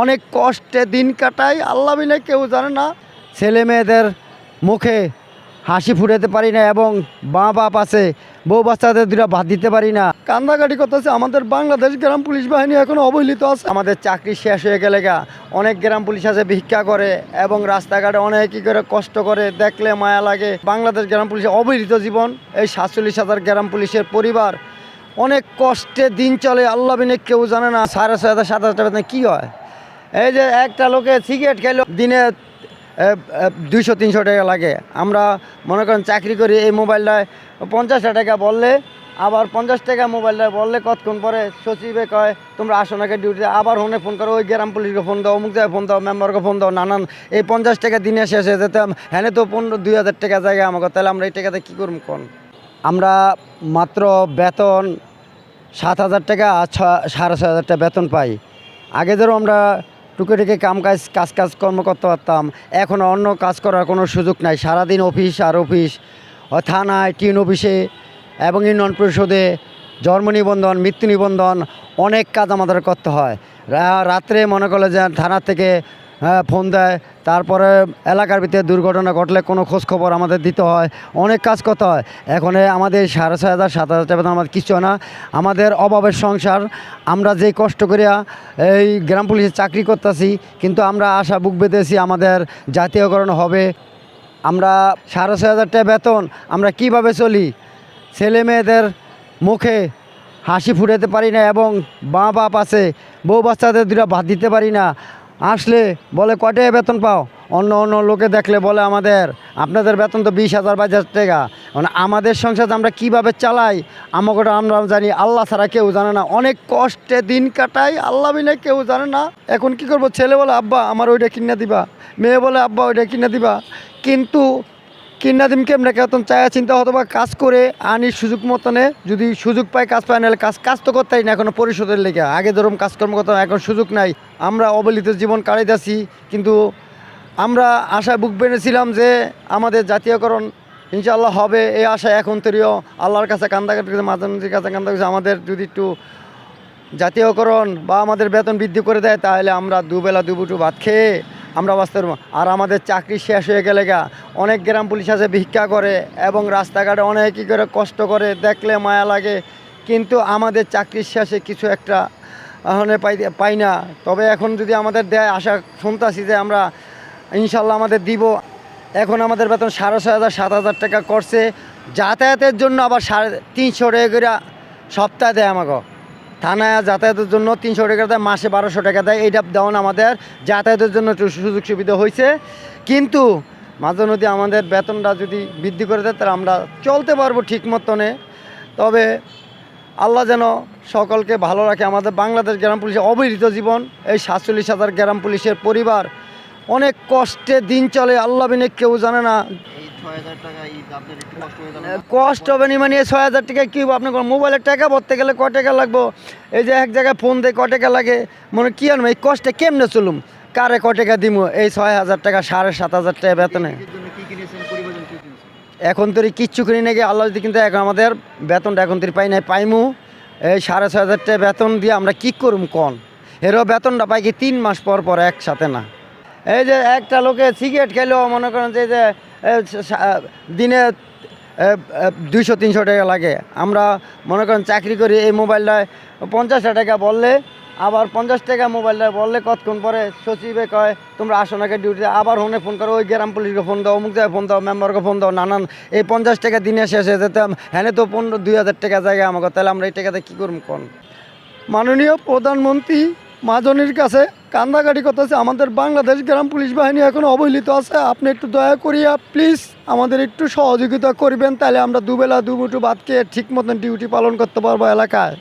অনেক কষ্টে দিন কাটাই আল্লাহ বিনে কেউ জানে না, ছেলে মেয়েদের মুখে হাসি ফুটাতে পারি না এবং মা বাপ আছে, বউ বাচ্চাদের দুটা ভাত দিতে পারি না। কান্দাকাটি করতেছে, আমাদের বাংলাদেশ গ্রাম পুলিশ বাহিনী এখনও অবহেলিত আছে। আমাদের চাকরি শেষ হয়ে গেলে গা, অনেক গ্রাম পুলিশ আছে ভিক্ষা করে এবং রাস্তাঘাটে অনেক কি করে কষ্ট করে দেখলে মায়া লাগে। বাংলাদেশ গ্রাম পুলিশের অবহেলিত জীবন, এই সাতচল্লিশ হাজার গ্রাম পুলিশের পরিবার। অনেক কষ্টে দিন চলে, আল্লাহ বিনে কেউ জানে না। সাড়ে ছয় হাজার, সাত হাজার টাকা কী হয়? এই যে একটা লোকে সিগারেট খেলো দিনে দুইশো, তিনশো টাকা লাগে। আমরা মনে করেন চাকরি করি, এই মোবাইলটায় পঞ্চাশ টাকা বললে, আবার পঞ্চাশ টাকা মোবাইলটা বললে কতক্ষণ পরে সচিবে কয়, তোমরা আসো নাকি ডিউটিতে আবার ফোনে ফোন করো, ওই গ্রাম পুলিশকে ফোন দাও, অমুক জায়গায় ফোন দাও, মেম্বারকে ফোন দাও, নানান, এই পঞ্চাশ টাকা দিনে শেষ যেতাম হ্যাঁ তো পনেরো, দুই হাজার টাকা জায়গা আমাকে, তাহলে আমরা এই টাকাতে কী করব কোন? আমরা মাত্র বেতন সাত হাজার টাকা আর ছ- সাড়ে ছয় হাজার টাকা বেতন পাই। আগে ধরো আমরা টুকে টুকে কাম কাজ কাজ কাজ কর্ম করতে পারতাম। এখন অন্য কাজ করার কোনো সুযোগ নাই। সারাদিন অফিস আর অফিস থানায়, টিউন অফিসে এবং ইউনিয়ন পরিষদে জন্ম নিবন্ধন, মৃত্যু নিবন্ধন, অনেক কাজ আমাদের করতে হয়। রাত্রে মনে করলে যে থানা থেকে হ্যাঁ, ফোন দেয়। তারপরে এলাকার ভিতরে দুর্ঘটনা ঘটলে কোনো খোঁজ খবর আমাদের দিতে হয়। অনেক কাজ করতে হয়। এখন আমাদের সাড়ে ছয় হাজার সাত হাজার টাকা আমাদের কিছু না। আমাদের অভাবের সংসার। আমরা যে কষ্ট করিয়া এই গ্রাম পুলিশে চাকরি করতেছি কিন্তু আমরা আশা বুক বেঁধেছি আমাদের জাতীয়করণ হবে। আমরা সাড়ে ছয় হাজার টাকা বেতন আমরা কীভাবে চলি? ছেলে মেয়েদের মুখে হাসি ফুটাতে পারি না এবং মা বাপ আছে বউ বাচ্চাদের দুটা ভাত দিতে পারি না। আসলে বলে কটে বেতন পাও? অন্য অন্য লোকে দেখলে বলে আমাদের, আপনাদের বেতন তো বিশ হাজার, বাইশ হাজার টাকা। মানে আমাদের সংসার আমরা কীভাবে চালাই আমাকে আমরা জানি আল্লাহ ছাড়া কেউ জানে না। অনেক কষ্টে দিন কাটাই, আল্লাহ বিনে কেউ জানে না। এখন কি করব? ছেলে বলে, আব্বা, আমার ওইটা কিনে দিবা। মেয়ে বলে, আব্বা, ওইটা কিনে দিবা। কিন্তু কিনা দিন কেমনে কেতন চায়া, চিন্তা হতো বা কাজ করে আনি সুযোগ মতনে যদি সুযোগ পাই কাজ পায়, নাহলে কাজ কাজ তো করতেই না এখনও পরিশোধের লেগে। আগে ধরুন কাজকর্ম করতাম, এখন সুযোগ নাই। আমরা অবলিত জীবন কাটাইতেছি কিন্তু আমরা আশায় বুক বেঁধেছিলাম যে আমাদের জাতীয়করণ ইনশাআল্লাহ হবে। এই আশায় এখন তৈরিও আল্লাহর কাছে কান্দাকাটি মাঝানজির কাছে কান্দা করছে আমাদের যদি একটু জাতীয়করণ বা আমাদের বেতন বৃদ্ধি করে দেয়, তাহলে আমরা দুবেলা দুবুটু ভাত খেয়ে আমরা বাঁচতে পারব আর আমাদের চাকরি শেষ হয়ে গেলে গা, অনেক গ্রাম পুলিশ আছে ভিক্ষা করে এবং রাস্তাঘাটে অনেক কী করে কষ্ট করে, দেখলে মায়া লাগে। কিন্তু আমাদের চাকরির শেষে কিছু একটা এখন পাই পাই না। তবে এখন যদি আমাদের দেয় আশা শুনতেছি যে আমরা ইনশাল্লাহ আমাদের দিব। এখন আমাদের বেতন সাড়ে ছয় হাজার, সাত হাজার টাকা করছে। যাতায়াতের জন্য আবার সাড়ে তিনশো টাকা সপ্তাহে দেয় আমাকে। থানায় যাতায়াতের জন্য তিনশো টাকা দেয়, মাসে বারোশো টাকা দেয়। এইটা দেওয়ান আমাদের যাতায়াতের জন্য সুযোগ সুবিধা হয়েছে। কিন্তু মাঝে নদী আমাদের বেতনটা যদি বৃদ্ধি করে দেয়, তাহলে আমরা চলতে পারব ঠিক মতনে। তবে আল্লাহ যেন সকলকে ভালো রাখে। আমাদের বাংলাদেশ গ্রাম পুলিশের অবহেলিত জীবন, এই সাতচল্লিশ হাজার গ্রাম পুলিশের পরিবার অনেক কষ্টে দিন চলে, আল্লাহ বিনে কেউ জানে না। কষ্ট? হবে নি মানে ছয় হাজার টাকা কী হবে? আপনার মোবাইলের টাকা ভরতে গেলে ক টাকা লাগবো? এই যে এক জায়গায় ফোন দেয় ক টাকা লাগে? মনে কী আনব? এই কষ্টে কেমনে চলুম? কারে ক টাকা দিমু? এই ছয় হাজার টাকা, সাড়ে সাত হাজার টাকা বেতনে। এখন তোর কিচ্ছু কিনে নাকি আল্লাহ যদি কিন্তু এখন আমাদের বেতনটা এখন তোর পাই নাই, পাইমু। এই সাড়ে ছয় হাজার টাকা বেতন দিয়ে আমরা কী করুম কন? এরও বেতনটা পাই কি তিন মাস পর পর একসাথে না। এই যে একটা লোকে সিগারেট খেলেও মনে করেন যে যে দিনে দুইশো, তিনশো টাকা লাগে। আমরা মনে করেন চাকরি করি, এই মোবাইলটায় পঞ্চাশ টাকা বললে, আবার পঞ্চাশ টাকা মোবাইলটা বললে কতক্ষণ পরে সচিবে কয়, তোমরা আসো নাকি ডিউটিতে আবার ফোনে ফোন করো, ওই গ্রাম পুলিশকে ফোন দাও, অমুক জায়গায় ফোন দাও মেম্বারকে ফোন দাও, নানান, এই পঞ্চাশ টাকা দিনে শেষ যেতাম হ্যাঁ তো পনেরো, দুই হাজার টাকা জায়গা আমাকে, তাহলে আমরা এই টাকাতে কী করব কোন? মাননীয় প্রধানমন্ত্রী মাজনির কাছে কান্দাকাটি করতেছে, আমাদের বাংলাদেশ গ্রাম পুলিশ বাহিনী এখন অবহেলিত আছে। আপনি একটু দয়া করিয়া প্লিজ আমাদের একটু সহযোগিতা করবেন, তাহলে আমরা দুবেলা দুবুটু খেয়ে ঠিক মতন ডিউটি পালন করতে পারব এলাকায়।